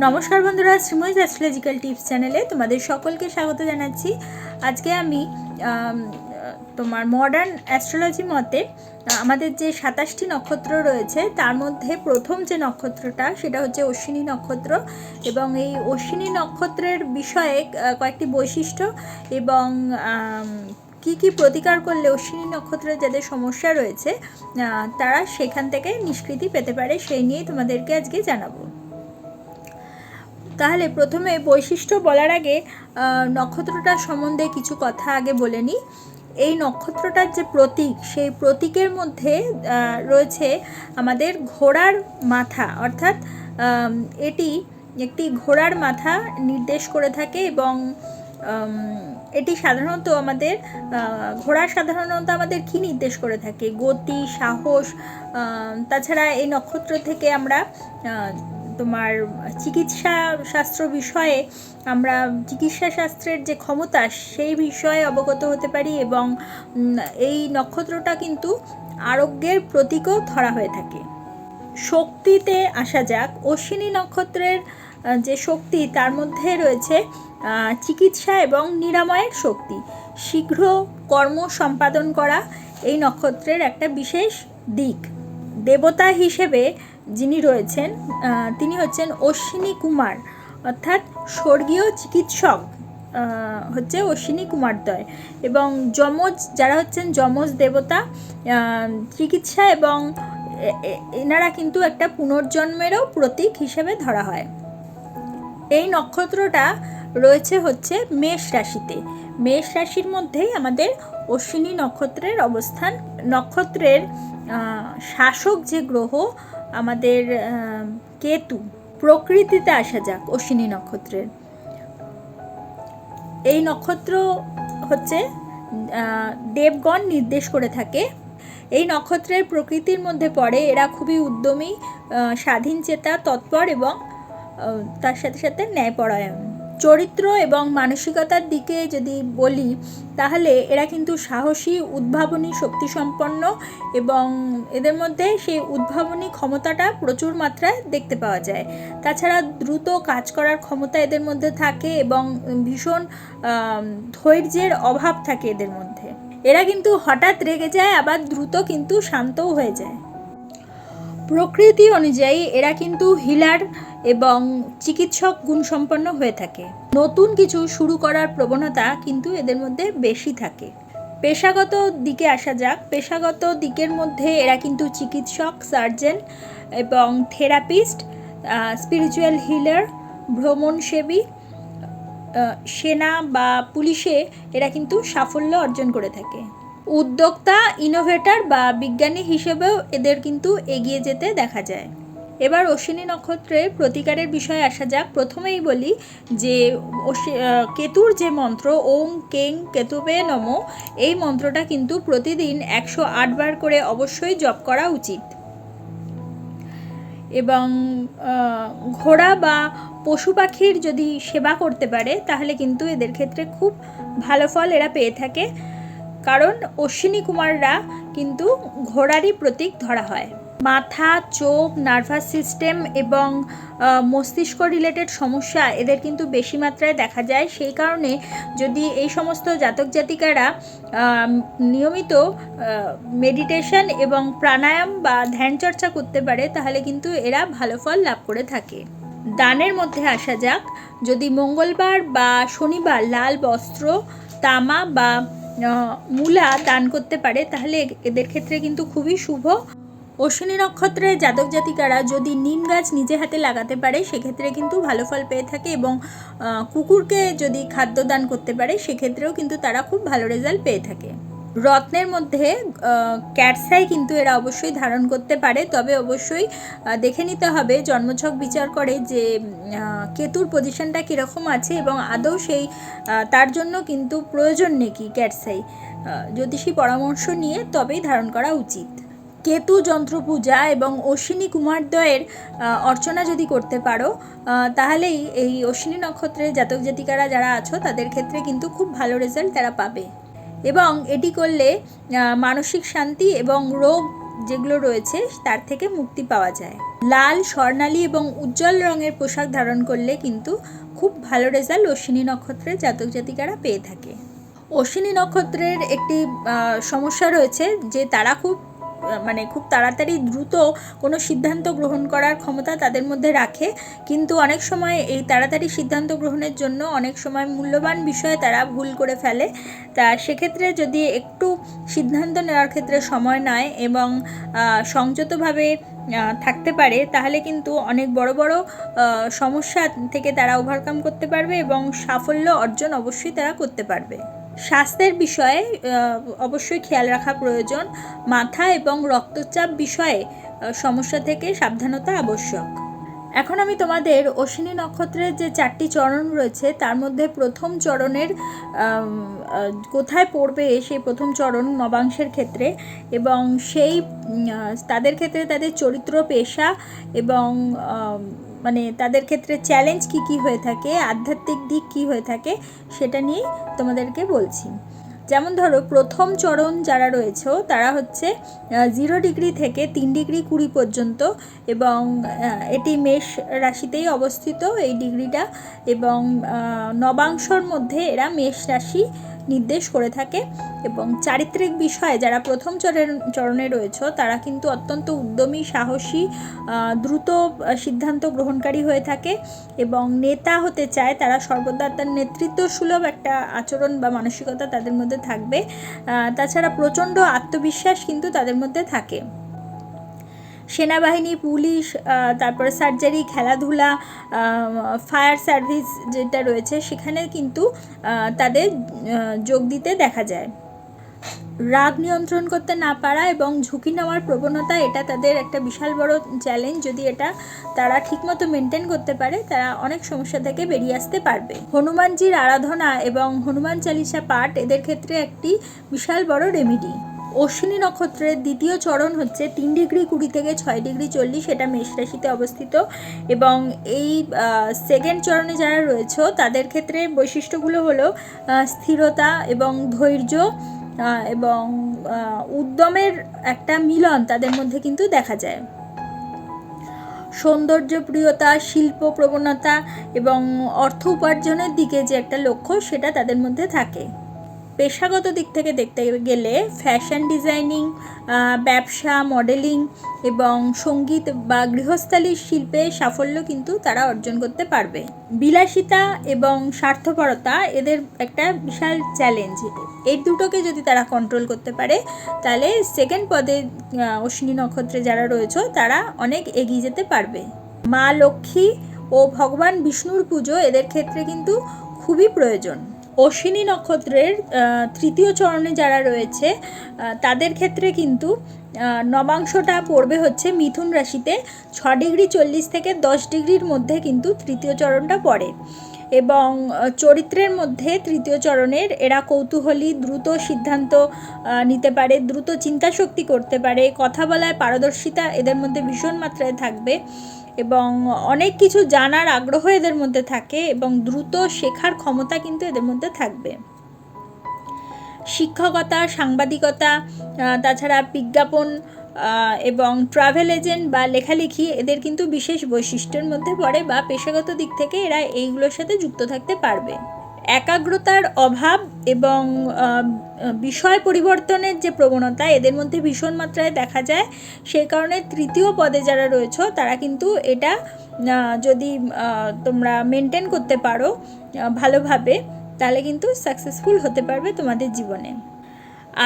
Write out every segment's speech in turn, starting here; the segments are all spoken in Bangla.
নমস্কার বন্ধুরা, শ্রীময়ী অ্যাস্ট্রোলজিক্যাল টিপস চ্যানেলে তোমাদের সকলকে স্বাগত জানাচ্ছি। আজকে আমি তোমার মডার্ন অ্যাস্ট্রোলজি মতে, আমাদের যে সাতাশটি নক্ষত্র রয়েছে, তার মধ্যে প্রথম যে নক্ষত্রটা, সেটা হচ্ছে অশ্বিনী নক্ষত্র এবং এই অশ্বিনী নক্ষত্রের বিষয়ে কয়েকটি বৈশিষ্ট্য এবং কি কি প্রতিকার করলে অশ্বিনী নক্ষত্রের যাদের সমস্যা রয়েছে তারা সেখান থেকে নিষ্কৃতি পেতে পারে, সেই নিয়েই তোমাদেরকে আজকে জানাব। তাহলে প্রথমে বৈশিষ্ট্য বলার আগে নক্ষত্রটার সম্বন্ধে কিছু কথা আগে বলে নিই। এই নক্ষত্রটার যে প্রতীক, সেই প্রতীকের মধ্যে রয়েছে আমাদের ঘোড়ার মাথা। অর্থাৎ এটি একটি ঘোড়ার মাথা নির্দেশ করে থাকে এবং এটি সাধারণত আমাদের ঘোড়া সাধারণত আমাদের কি নির্দেশ করে থাকে? গতি, সাহস তাছাড়া এই নক্ষত্র থেকে আমরা তোমার চিকিৎসা শাস্ত্র বিষয়ে আমরা চিকিৎসা শাস্ত্রের যে ক্ষমতা, সেই বিষয়ে অবগত হতে পারি এবং এই নক্ষত্রটা কিন্তু আরোগ্যের প্রতীকও ধরা হয়ে থাকে। শক্তিতে আসা যাক, অশ্বিনী নক্ষত্রের যে শক্তি, তার মধ্যে রয়েছে চিকিৎসা এবং নিরাময়ের শক্তি। শীঘ্র কর্ম সম্পাদন করা এই নক্ষত্রের একটা বিশেষ দিক। দেবতা হিসেবে যিনি রয়েছেন তিনি হচ্ছেন অশ্বিনী কুমার, অর্থাৎ স্বর্গীয় চিকিৎসক হচ্ছে অশ্বিনী কুমারদ্বয়। এবং যমজ, যারা হচ্ছেন যমজ দেবতা চিকিৎসা এবং এনারা কিন্তু একটা পুনর্জন্মেরও প্রতীক হিসেবে ধরা হয়। এই নক্ষত্রটা রয়েছে হচ্ছে মেষ রাশিতে। মেষ রাশির মধ্যেই আমাদের অশ্বিনী নক্ষত্রের অবস্থান। নক্ষত্রের শাসক যে গ্রহ আমাদের কেতু প্রকৃতিতে আসা যাক অশ্বিনী নক্ষত্রের। এই নক্ষত্র হচ্ছে দেবগণ নির্দেশ করে থাকে। এই নক্ষত্রের প্রকৃতির মধ্যে পড়ে এরা খুবই উদ্যমী স্বাধীন চেতা, তৎপর এবং তার সাথে সাথে ন্যায়পরায়ণ। চরিত্র এবং মানসিকতার দিকে যদি বলি, তাহলে এরা কিন্তু সাহসী, উদ্ভাবনী, শক্তিসম্পন্ন এবং এদের মধ্যে সেই উদ্ভাবনী ক্ষমতাটা প্রচুর মাত্রায় দেখতে পাওয়া যায়। তাছাড়া দ্রুত কাজ করার ক্ষমতা এদের মধ্যে থাকে এবং ভীষণ ধৈর্যের অভাব থাকে এদের মধ্যে। এরা কিন্তু হঠাৎ রেগে যায়, আবার দ্রুত কিন্তু শান্তও হয়ে যায়। প্রকৃতি অনুযায়ী এরা কিন্তু হিলার এবং চিকিৎসক গুণসম্পন্ন হয়ে থাকে। নতুন কিছু শুরু করার প্রবণতা কিন্তু এদের মধ্যে বেশি থাকে। পেশাগত দিকে আসা যাক। পেশাগত দিকের মধ্যে এরা কিন্তু চিকিৎসক, সার্জন এবং থেরাপিস্ট স্পিরিচুয়াল হিলার ভ্রমণসেবী সেনা বা পুলিশে এরা কিন্তু সাফল্য অর্জন করে থাকে। উদ্যোক্তা ইনোভেটর বা বিজ্ঞানী হিসেবেও এদের কিন্তু এগিয়ে যেতে দেখা যায়। এবার অশ্বিনী নক্ষত্রের প্রতিকারের বিষয়ে আসা যাক। প্রথমেই বলি যে কেতুর যে মন্ত্র, ওম কেং কেতুবে নম, এই মন্ত্রটা কিন্তু প্রতিদিন একশো বার করে অবশ্যই জপ করা উচিত। এবং ঘোড়া বা পশু পাখির যদি সেবা করতে পারে, তাহলে কিন্তু এদের ক্ষেত্রে খুব ভালো ফল এরা পেয়ে থাকে। কারণ অশ্বিনী কুমাররা কিন্তু ঘোড়ারই প্রতীক ধরা হয়। মাথা, চোখ নার্ভাস সিস্টেম এবং মস্তিষ্ক রিলেটেড সমস্যা এদের কিন্তু বেশি মাত্রায় দেখা যায়। সেই কারণে যদি এই সমস্ত জাতক জাতিকারা নিয়মিত মেডিটেশন এবং প্রাণায়াম বা ধ্যান চর্চা করতে পারে, তাহলে কিন্তু এরা ভালো ফল লাভ করে থাকে। দানের মধ্যে আসা যাক। যদি মঙ্গলবার বা শনিবার লাল বস্ত্র, তামা বা মূলা দান করতে পারে, তাহলে এদের ক্ষেত্রে কিন্তু খুবই শুভ। অশ্বিনী নক্ষত্রে জাতক জাতিকারা যদি নিম গাছ নিজে হাতে লাগাতে পারে সেক্ষেত্রে কিন্তু ভালো ফল পেয়ে থাকে এবং কুকুরকে যদি খাদ্য দান করতে পারে সেক্ষেত্রেও কিন্তু তারা খুব ভালো রেজাল্ট পেয়ে থাকে। রত্নের মধ্যে ক্যাটসাই কিন্তু এরা অবশ্যই ধারণ করতে পারে। তবে অবশ্যই দেখে নিতে হবে জন্মছক বিচার করে যে কেতুর পজিশনটা কীরকম আছে এবং আদৌ সেই তার জন্য কিন্তু প্রয়োজন নাকি ক্যাটসাই। আহ, জ্যোতিষী পরামর্শ নিয়ে তবেই ধারণ করা উচিত। কেতু যন্ত্র পূজা এবং অশ্বিনী কুমারদ্বয়ের অর্চনা যদি করতে পারো তাহলেই এই অশ্বিনী নক্ষত্রের জাতক জাতিকারা যারা আছো, তাদের ক্ষেত্রে কিন্তু খুব ভালো রেজাল্ট তারা পাবে। এবং এটি করলে মানসিক শান্তি এবং রোগ যেগুলো রয়েছে, তার থেকে মুক্তি পাওয়া যায়। লাল, স্বর্ণালী এবং উজ্জ্বল রঙের পোশাক ধারণ করলে কিন্তু খুব ভালো রেজাল্ট অশ্বিনী নক্ষত্রের জাতক জাতিকারা পেয়ে থাকে। অশ্বিনী নক্ষত্রের একটি সমস্যা রয়েছে যে তারা খুব মানে খুব তাড়াতাড়ি দ্রুত কোনো সিদ্ধান্ত গ্রহণ করার ক্ষমতা তাদের মধ্যে রাখে। কিন্তু অনেক সময় এই তাড়াতাড়ি সিদ্ধান্ত গ্রহণের জন্য অনেক সময় মূল্যবান বিষয়ে তারা ভুল করে ফেলে। তা সেক্ষেত্রে যদি একটু সিদ্ধান্ত নেওয়ার ক্ষেত্রে সময় নেয় এবং সংযতভাবে থাকতে পারে, তাহলে কিন্তু অনেক বড় বড় সমস্যা থেকে তারা ওভারকাম করতে পারবে এবং সাফল্য অর্জন অবশ্যই তারা করতে পারবে। স্বাস্থ্যের বিষয়ে অবশ্যই খেয়াল রাখা প্রয়োজন। মাথা এবং রক্তচাপ বিষয়ে সমস্যা থেকে সাবধানতা আবশ্যক। এখন আমি তোমাদের অশ্বিনী নক্ষত্রের যে চারটি চরণ রয়েছে, তার মধ্যে প্রথম চরণের কোথায় পড়বে সেই প্রথম চরণ নবাংশের ক্ষেত্রে এবং সেই তাদের ক্ষেত্রে তাদের চরিত্র, পেশা এবং মানে তাদের ক্ষেত্রে চ্যালেঞ্জ কি কি হয়ে থাকে, আধ্যাত্মিক দিক কি হয়ে থাকে সেটা নিয়ে তোমাদেরকে বলছি। যেমন ধরো প্রথম চরণ যারা রয়েছে তারা হচ্ছে জিরো ডিগ্রি থেকে তিন ডিগ্রি কুড়ি পর্যন্ত এবং এটি মেষ রাশিতেই অবস্থিত, এই ডিগ্রিটা এবং নবাংশর মধ্যে এরা মেষ রাশি নির্দেশ করে থাকে এবং চারিত্রিক বিষয়ে যারা প্রথম চরণ, চরণে রয়েছে, তারা কিন্তু অত্যন্ত উদ্যমী, সাহসী দ্রুত সিদ্ধান্ত গ্রহণকারী হয়ে থাকে এবং নেতা হতে চায় তারা সর্বদা তার নেতৃত্ব সুলভ একটা আচরণ বা মানসিকতা তাদের মধ্যে থাকবে। তাছাড়া প্রচণ্ড আত্মবিশ্বাস কিন্তু তাদের মধ্যে থাকে। সেনাবাহিনী, পুলিশ তারপরে সার্জারি খেলাধুলা ফায়ার সার্ভিস যেটা রয়েছে সেখানে কিন্তু তাদের যোগ দিতে দেখা যায়। রাগ নিয়ন্ত্রণ করতে না পারা এবং ঝুঁকি নেওয়ার প্রবণতা এটা তাদের একটা বিশাল বড় চ্যালেঞ্জ যদি এটা তারা ঠিকমতো মেনটেন করতে পারে, তারা অনেক সমস্যা থেকে বেরিয়ে আসতে পারবে। হনুমানজির আরাধনা এবং হনুমান চালিসা পাঠ এদের ক্ষেত্রে একটি বিশাল বড় রেমিডি অশ্বিনী নক্ষত্রের দ্বিতীয় চরণ হচ্ছে তিন ডিগ্রি কুড়ি থেকে ছয় ডিগ্রি চল্লিশ, এটা মেষ রাশিতে অবস্থিত। এবং এই সেকেন্ড চরণে যারা রয়েছে, তাদের ক্ষেত্রে বৈশিষ্ট্যগুলো হলো স্থিরতা এবং ধৈর্য এবং উদ্যমের একটা মিলন তাদের মধ্যে কিন্তু দেখা যায়। সৌন্দর্যপ্রিয়তা, শিল্প প্রবণতা এবং অর্থ উপার্জনের দিকে যে একটা লক্ষ্য, সেটা তাদের মধ্যে থাকে। পেশাগত দিক থেকে দেখতে গেলে ফ্যাশন ডিজাইনিং ব্যবসা, মডেলিং এবং সংগীত বা গৃহস্থালী শিল্পে সাফল্য কিন্তু তারা অর্জন করতে পারবে। বিলাসিতা এবং স্বার্থপরতা এদের একটা বিশাল চ্যালেঞ্জ এই দুটোকে যদি তারা কন্ট্রোল করতে পারে, তাহলে সেকেন্ড পদে অশ্বিনী নক্ষত্রে যারা রয়েছে, তারা অনেক এগিয়ে যেতে পারবে। মা লক্ষ্মী ও ভগবান বিষ্ণুর পুজো এদের ক্ষেত্রে কিন্তু খুবই প্রয়োজন। অশ্বিনী নক্ষত্রের তৃতীয় চরণে যারা রয়েছে তাদের ক্ষেত্রে কিন্তু নবাংশটা পড়বে হচ্ছে মিথুন রাশিতে ছ ডিগ্রি চল্লিশ থেকে দশ ডিগ্রির মধ্যে কিন্তু তৃতীয় চরণটা পড়ে। এবং চরিত্রের মধ্যে তৃতীয় চরণের এরা কৌতূহলী, দ্রুত সিদ্ধান্ত নিতে পারে, দ্রুত চিন্তাশক্তি করতে পারে, কথা বলায় পারদর্শিতা এদের মধ্যে ভীষণ মাত্রায় থাকবে। এবং অনেক কিছু জানার আগ্রহ এদের মধ্যে থাকে এবং দ্রুত শেখার ক্ষমতা কিন্তু এদের মধ্যে থাকবে। শিক্ষকতা, সাংবাদিকতা তাছাড়া বিজ্ঞাপন এবং ট্রাভেল এজেন্ট বা লেখালেখি এদের কিন্তু বিশেষ বৈশিষ্ট্যের মধ্যে পড়ে বা পেশাগত দিক থেকে এরা এইগুলোর সাথে যুক্ত থাকতে পারবে। একাগ্রতার অভাব এবং বিষয় পরিবর্তনের যে প্রবণতা এদের মধ্যে ভীষণ মাত্রায় দেখা যায়। সেই কারণে তৃতীয় পদে যারা রয়েছে, তারা কিন্তু এটা যদি তোমরা মেনটেন করতে পারো ভালোভাবে, তাহলে কিন্তু সাকসেসফুল হতে পারবে তোমাদের জীবনে।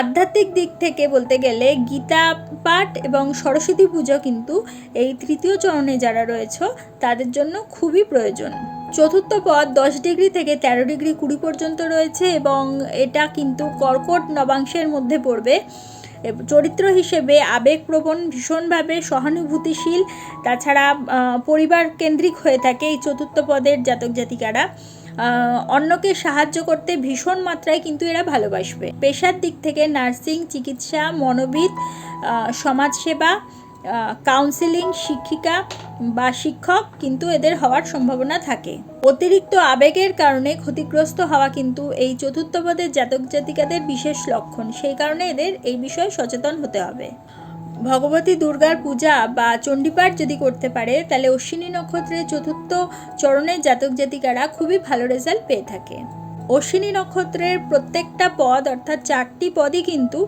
আধ্যাত্মিক দিক থেকে বলতে গেলে গীতা পাঠ এবং সরস্বতী পুজো কিন্তু এই তৃতীয় চরণে যারা রয়েছে, তাদের জন্য খুবই প্রয়োজন। চতুর্থ পদ দশ ডিগ্রি থেকে তেরো ডিগ্রি কুড়ি পর্যন্ত রয়েছে এবং এটা কিন্তু কর্কট নবাংশের মধ্যে পড়বে। চরিত্র হিসেবে আবেগপ্রবণ, ভীষণভাবে সহানুভূতিশীল, তাছাড়া পরিবার কেন্দ্রিক হয়ে থাকে এই চতুর্থ পদের জাতক জাতিকারা। অন্যকে সাহায্য করতে ভীষণ মাত্রায় কিন্তু এরা ভালোবাসবে। পেশার দিক থেকে নার্সিং, চিকিৎসা, মনোবিদ সমাজসেবা কাউন্সিলিং শিক্ষিকা বা শিক্ষক কিন্তু এদের হওয়ার সম্ভাবনা থাকে। অতিরিক্ত আবেগের কারণে ক্ষতিগ্রস্ত হওয়া কিন্তু এই চতুর্থ পদের জাতক জাতিকাদের বিশেষ লক্ষণ। সেই কারণে এদের এই বিষয়ে সচেতন হতে হবে। ভগবতী দুর্গার পূজা বা চণ্ডীপাঠ যদি করতে পারে, তাহলে অশ্বিনী নক্ষত্রের চতুর্থ চরণের জাতক জাতিকারা খুবই ভালো রেজাল্ট পেয়ে থাকে। অশ্বিনী নক্ষত্রের প্রত্যেকটা পদ, অর্থাৎ চারটি পদই কিন্তু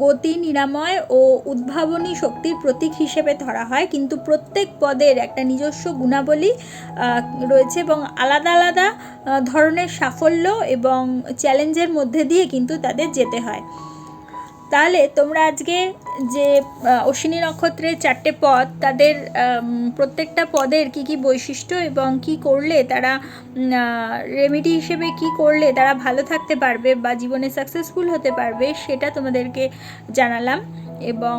গতি, নিরাময় ও উদ্ভাবনী শক্তির প্রতীক হিসেবে ধরা হয়। কিন্তু প্রত্যেক পদের একটা নিজস্ব গুণাবলী রয়েছে এবং আলাদা আলাদা ধরনের সাফল্য এবং চ্যালেঞ্জের মধ্যে দিয়ে কিন্তু তাদের যেতে হয়। তাহলে তোমরা আজকে যে অশ্বিনী নক্ষত্রের চারটে পদ, তাদের প্রত্যেকটা পদের কি কি বৈশিষ্ট্য এবং কি করলে তারা রেমেডি হিসেবে কি করলে তারা ভালো থাকতে পারবে বা জীবনে সাকসেসফুল হতে পারবে, সেটা তোমাদেরকে জানালাম। এবং